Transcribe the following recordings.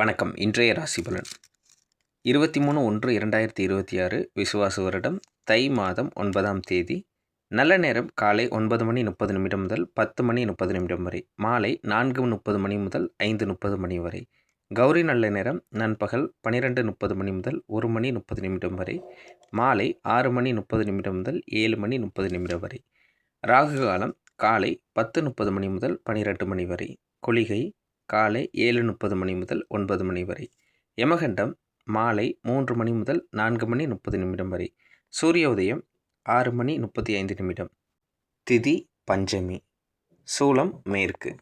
வணக்கம். இன்றைய ராசி பலன். இருபத்தி மூணு ஒன்று இரண்டாயிரத்தி இருபத்தி ஆறு விசுவாச வருடம் தை மாதம் ஒன்பதாம் தேதி. நல்ல நேரம் காலை ஒன்பது மணி முப்பது நிமிடம் முதல் பத்து மணி முப்பது நிமிடம் வரை. மாலை நான்கு முப்பது மணி முதல் ஐந்து முப்பது மணி வரை. கௌரி நல்ல நேரம் நண்பகல் பன்னிரெண்டு முப்பது மணி முதல் ஒரு மணி முப்பது நிமிடம் வரை. மாலை ஆறு மணி முப்பது நிமிடம் முதல் ஏழு மணி முப்பது நிமிடம் வரை. ராகு காலம் காலை பத்து முப்பது மணி முதல் பன்னிரெண்டு மணி வரை. கொளிகை காலை ஏழு முப்பது மணி முதல் ஒன்பது மணி வரை. யமகண்டம் மாலை மூன்று மணி முதல் நான்கு மணி முப்பது நிமிடம் வரை. சூரிய உதயம் ஆறு மணி முப்பத்தி ஐந்து நிமிடம். திதி பஞ்சமி. சூலம் மேற்கு.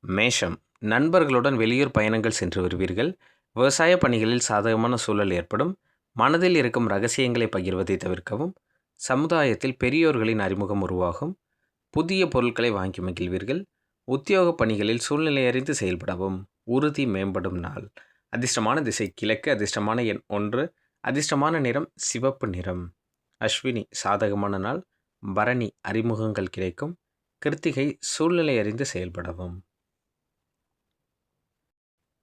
மேஷம். நண்பர்களுடன் வெளியூர் பயணங்கள் சென்று வருவீர்கள். விவசாய பணிகளில் சாதகமான சூழல் ஏற்படும். மனதில் இருக்கும் ரகசியங்களை பகிர்வதை தவிர்க்கவும். சமுதாயத்தில் பெரியோர்களின் அறிமுகம் உருவாகும். புதிய பொருட்களை வாங்கி மகிழ்வீர்கள். உத்தியோக பணிகளில் சூழ்நிலை அறிந்து செயல்படவும் உறுதி மேம்படும் நாள். அதிர்ஷ்டமான திசை கிழக்கு அதிர்ஷ்டமான எண் ஒன்று அதிர்ஷ்டமான நிறம் சிவப்பு நிறம். அஸ்வினி சாதகமான நாள் பரணி அறிமுகங்கள் கிடைக்கும். கிருத்திகை சூழ்நிலை அறிந்து செயல்படவும்.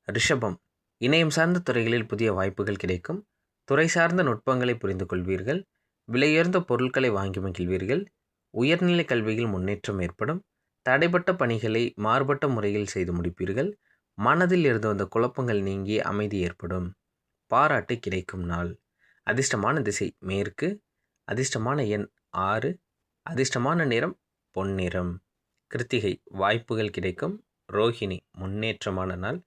ரிஷபம் இணையம் சார்ந்த துறைகளில் புதிய வாய்ப்புகள் கிடைக்கும். துறை சார்ந்த நுட்பங்களை புரிந்து கொள்வீர்கள் விலையுயர்ந்த பொருட்களை வாங்கி மகிழ்வீர்கள். உயர்நிலை கல்வியில் முன்னேற்றம் ஏற்படும். தடைப்பட்ட பணிகளை மாறுபட்ட முறையில் செய்து முடிப்பீர்கள். மனதில் இருந்து வந்த குழப்பங்கள் நீங்கி அமைதி ஏற்படும். பாராட்டு கிடைக்கும் நாள். அதிர்ஷ்டமான திசை மேற்கு. அதிர்ஷ்டமான எண் ஆறு. அதிர்ஷ்டமான நிறம் பொன்னிறம். கிருத்திகை வாய்ப்புகள் கிடைக்கும். ரோஹிணி முன்னேற்றமான நாள்.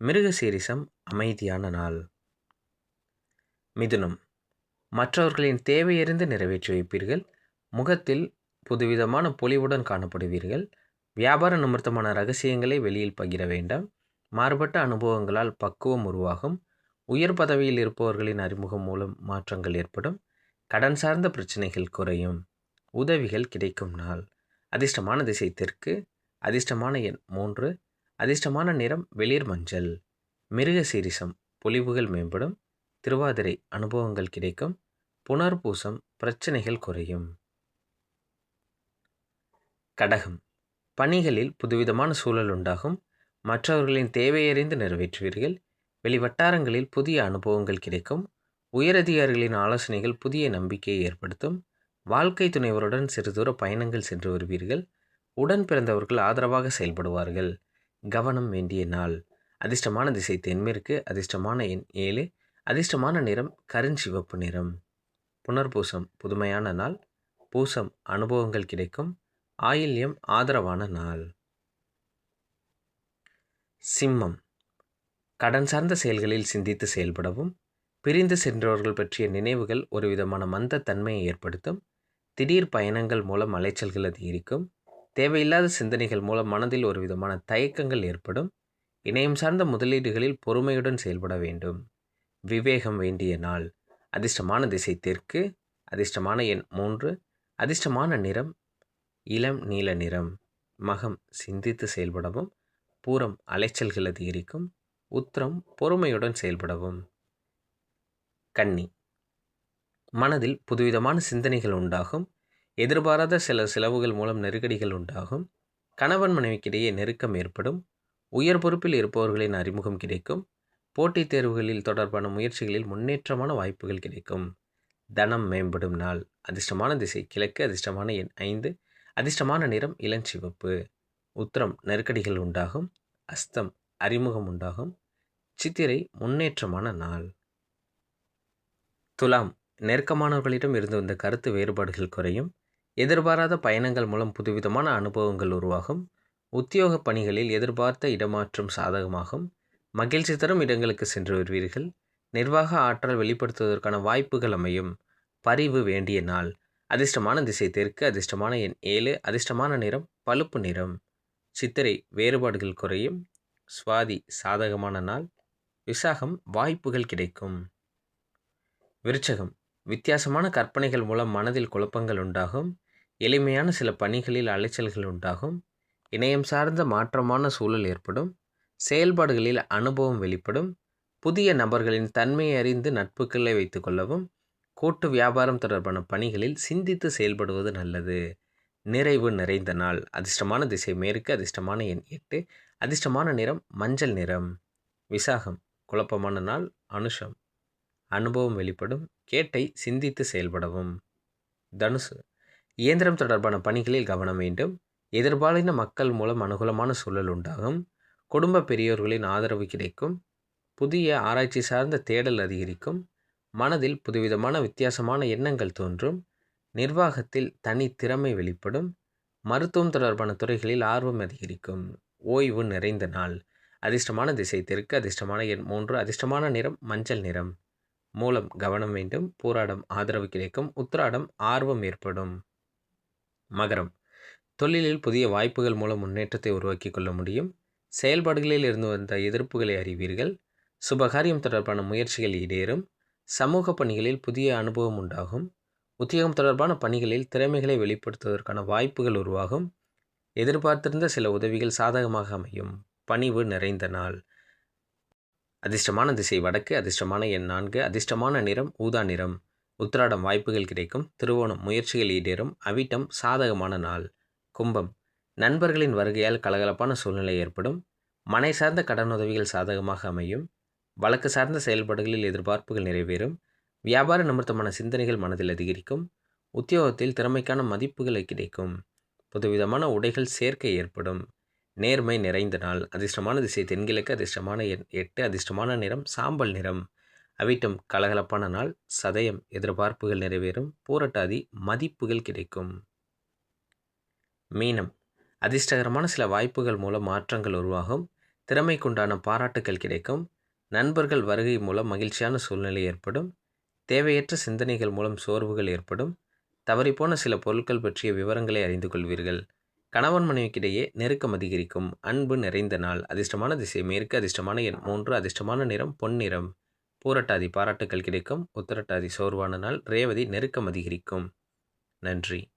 மிருகசீரிசம் அமைதியான நாள். மிதுனம். மற்றவர்களின் தேவையறிந்து நிறைவேற்றி வைப்பீர்கள். முகத்தில் புதுவிதமான பொலிவுடன் காணப்படுவீர்கள். வியாபார நிமித்தமான ரகசியங்களை வெளியில் பகிர வேண்டாம். மாறுபட்ட அனுபவங்களால் பக்குவம் உருவாகும். உயர் பதவியில் இருப்பவர்களின் அறிமுகம் மூலம் மாற்றங்கள் ஏற்படும். கடன் சார்ந்த பிரச்சனைகள் குறையும். உதவிகள் கிடைக்கும் நாள். அதிர்ஷ்டமான திசை தெற்கு. அதிர்ஷ்டமான எண் மூன்று. அதிர்ஷ்டமான நிறம் வெளிர் மஞ்சள். மிருக சீரிசம் பொலிவுகள் மேம்படும். திருவாதிரை அனுபவங்கள் கிடைக்கும். புனர்பூசம் பிரச்சனைகள் குறையும். கடகம். பணிகளில் புதுவிதமான சூழல் உண்டாகும். மற்றவர்களின் தேவையறிந்து நிறைவேற்றுவீர்கள். வெளிவட்டாரங்களில் புதிய அனுபவங்கள் கிடைக்கும். உயரதிகாரிகளின் ஆலோசனைகள் புதிய நம்பிக்கையை ஏற்படுத்தும். வாழ்க்கை துணைவருடன் சிறு தூர பயணங்கள் சென்று வருவீர்கள். உடன் பிறந்தவர்கள் ஆதரவாக செயல்படுவார்கள். கவனம் வேண்டிய நாள். அதிர்ஷ்டமான திசை தென்மேற்கு அதிர்ஷ்டமான எண் ஏழு அதிர்ஷ்டமான நிறம் கருஞ்சிவப்பு நிறம். புனர்பூசம் புதுமையான நாள். பூசம் அனுபவங்கள் கிடைக்கும். ஆயில்யம் ஆதரவான நாள். சிம்மம். கடன் சார்ந்த செயல்களில் சிந்தித்து செயல்படவும் பிரிந்து சென்றவர்கள் பற்றிய நினைவுகள் ஒரு விதமான மந்த தன்மையை ஏற்படுத்தும் திடீர் பயணங்கள் மூலம் அலைச்சல்கள் அதிகரிக்கும் தேவையில்லாத சிந்தனைகள் மூலம் மனதில் ஒரு விதமான தயக்கங்கள் ஏற்படும் இணையம் சார்ந்த முதலீடுகளில் பொறுமையுடன் செயல்பட வேண்டும். விவேகம் வேண்டிய நாள். அதிர்ஷ்டமான திசை தெற்கு அதிர்ஷ்டமான எண் மூன்று அதிர்ஷ்டமான நிறம் இளம் நீல நிறம் மகம் சிந்தித்து செயல்படவும் பூரம் அலைச்சல்கள் அதிகரிக்கும் உத்திரம் பொறுமையுடன் செயல்படவும். கன்னி. மனதில் புதுவிதமான சிந்தனைகள் உண்டாகும் எதிர்பாராத சில செலவுகள் மூலம் நெருக்கடிகள் உண்டாகும் கணவன் மனைவிக்கிடையே நெருக்கம் ஏற்படும் உயர் பொறுப்பில் இருப்பவர்களின் அறிமுகம் கிடைக்கும் போட்டித் தேர்வுகளில் தொடர்பான முயற்சிகளில் முன்னேற்றமான வாய்ப்புகள் கிடைக்கும். தனம் மேம்படும் நாள் அதிர்ஷ்டமான திசை கிழக்கு அதிர்ஷ்டமான எண் ஐந்து அதிர்ஷ்டமான நிறம் இளஞ்சிவப்பு உத்திரம் நெருக்கடிகள் உண்டாகும். அஸ்தம் அறிமுகம் உண்டாகும். சித்திரை முன்னேற்றமான நாள். துலாம் நெருக்கமானவர்களிடம் இருந்து வந்த கருத்து வேறுபாடுகள் குறையும். எதிர்பாராத பயணங்கள் மூலம் புதுவிதமான அனுபவங்கள் உருவாகும். உத்தியோக பணிகளில் எதிர்பார்த்த இடமாற்றம் சாதகமாகும். மகிழ்ச்சி தரும் இடங்களுக்கு சென்று வருவீர்கள். நிர்வாக ஆற்றல் வெளிப்படுத்துவதற்கான வாய்ப்புகள் அமையும். பரிவு வேண்டிய நாள். அதிர்ஷ்டமான திசை தெற்கு அதிர்ஷ்டமான எண் ஏழு அதிர்ஷ்டமான நிறம் பழுப்பு நிறம். சித்திரை வேறுபாடுகள் குறையும். சுவாதி சாதகமான நாள். விசாகம் வாய்ப்புகள் கிடைக்கும். விருச்சகம் வித்தியாசமான கற்பனைகள் மூலம் மனதில் குழப்பங்கள் உண்டாகும். எளிமையான சில பணிகளில் அலைச்சல்கள் உண்டாகும். இணையம் சார்ந்த மாற்றமான சூழல் ஏற்படும். செயல்பாடுகளில் அனுபவம் வெளிப்படும். புதிய நபர்களின் தன்மையை அறிந்து நட்புகளை வைத்துக்கொள்ளவும் கூட்டு வியாபாரம் தொடர்பான பணிகளில் சிந்தித்து செயல்படுவது நல்லது. நிறைவு நிறைந்த நாள். அதிர்ஷ்டமான திசை மேற்கு அதிர்ஷ்டமான எண் எட்டு அதிர்ஷ்டமான நிறம் மஞ்சள் நிறம். விசாகம். குழப்பமான நாள் அனுஷம். அனுபவம் வெளிப்படும். கேட்டை சிந்தித்து செயல்படவும். தனுசு. இயந்திரம் தொடர்பான பணிகளில் கவனம் வேண்டும். எதிர்பாலின மக்கள் மூலம் அனுகூலமான சூழல் உண்டாகும். குடும்ப பெரியோர்களின் ஆதரவு கிடைக்கும். புதிய ஆராய்ச்சி சார்ந்த தேடல் அதிகரிக்கும். மனதில் புதுவிதமான வித்தியாசமான எண்ணங்கள் தோன்றும். நிர்வாகத்தில் தனி திறமை வெளிப்படும். மருத்துவம் தொடர்பான துறைகளில் ஆர்வம் அதிகரிக்கும். ஓய்வு நிறைந்த நாள். அதிர்ஷ்டமான திசை தெற்கு அதிர்ஷ்டமான எண் மூன்று அதிர்ஷ்டமான நிறம் மஞ்சள் நிறம். மூலம் கவனம் வேண்டும். போராடம் ஆதரவு கிடைக்கும். உத்திராடம் ஆர்வம் ஏற்படும். மகரம். தொழிலில் புதிய வாய்ப்புகள் மூலம் முன்னேற்றத்தை உருவாக்கி கொள்ள முடியும். செயல்பாடுகளில் இருந்து வந்த எதிர்ப்புகளை அறிவீர்கள். சுபகாரியம் தொடர்பான முயற்சிகள் ஈடேறும். சமூக பணிகளில் புதிய அனுபவம் உண்டாகும். உத்தியோகம் தொடர்பான பணிகளில் திறமைகளை வெளிப்படுத்துவதற்கான வாய்ப்புகள் உருவாகும். எதிர்பார்த்திருந்த சில உதவிகள் சாதகமாக அமையும். பணிவு நிறைந்த நாள். அதிர்ஷ்டமான திசை வடக்கு அதிர்ஷ்டமான எண் நான்கு அதிர்ஷ்டமான நிறம் ஊதா நிறம். உத்திராடம் வாய்ப்புகள் கிடைக்கும். திருவோணம் முயற்சிகள் ஈடேறும். அவிட்டம் சாதகமான நாள். கும்பம். நண்பர்களின் வருகையால் கலகலப்பான சூழ்நிலை ஏற்படும். மனை சார்ந்த கடனுதவிகள் சாதகமாக அமையும். வழக்கு சார்ந்த செயல்பாடுகளில் எதிர்பார்ப்புகள் நிறைவேறும். வியாபார நிமித்தமான சிந்தனைகள் மனதில் அதிகரிக்கும். உத்தியோகத்தில் திறமைக்கான மதிப்புகளை கிடைக்கும். புதுவிதமான உடைகள் சேர்க்கை ஏற்படும். நேர்மை நிறைந்த நாள் அதிர்ஷ்டமான திசை தென்கிழக்கு அதிர்ஷ்டமான எட்டு அதிர்ஷ்டமான நிறம் சாம்பல் நிறம். அவிட்டம் கலகலப்பான நாள் சதயம் எதிர்பார்ப்புகள் நிறைவேறும். பூரட்டாதி மதிப்புகள் கிடைக்கும். மீனம். அதிர்ஷ்டகரமான சில வாய்ப்புகள் மூலம் மாற்றங்கள் உருவாகும். திறமைக்குண்டான பாராட்டுகள் கிடைக்கும். நண்பர்கள் வருகை மூலம் மகிழ்ச்சியான சூழ்நிலை ஏற்படும். தேவையற்ற சிந்தனைகள் மூலம் சோர்வுகள் ஏற்படும். தவறிப்போன சில பொருட்கள் பற்றிய விவரங்களை அறிந்து கொள்வீர்கள். கணவன் மனைவிக்கிடையே நெருக்கம் அதிகரிக்கும். அன்பு நிறைந்த நாள். அதிர்ஷ்டமான திசை. மேற்கு அதிர்ஷ்டமான எண் மூன்று. அதிர்ஷ்டமான நிறம் பொன்னிறம் பூரட்டாதி பாராட்டுகள் கிடைக்கும். உத்தரட்டாதி சோர்வான நாள். ரேவதி நெருக்கம் அதிகரிக்கும். நன்றி.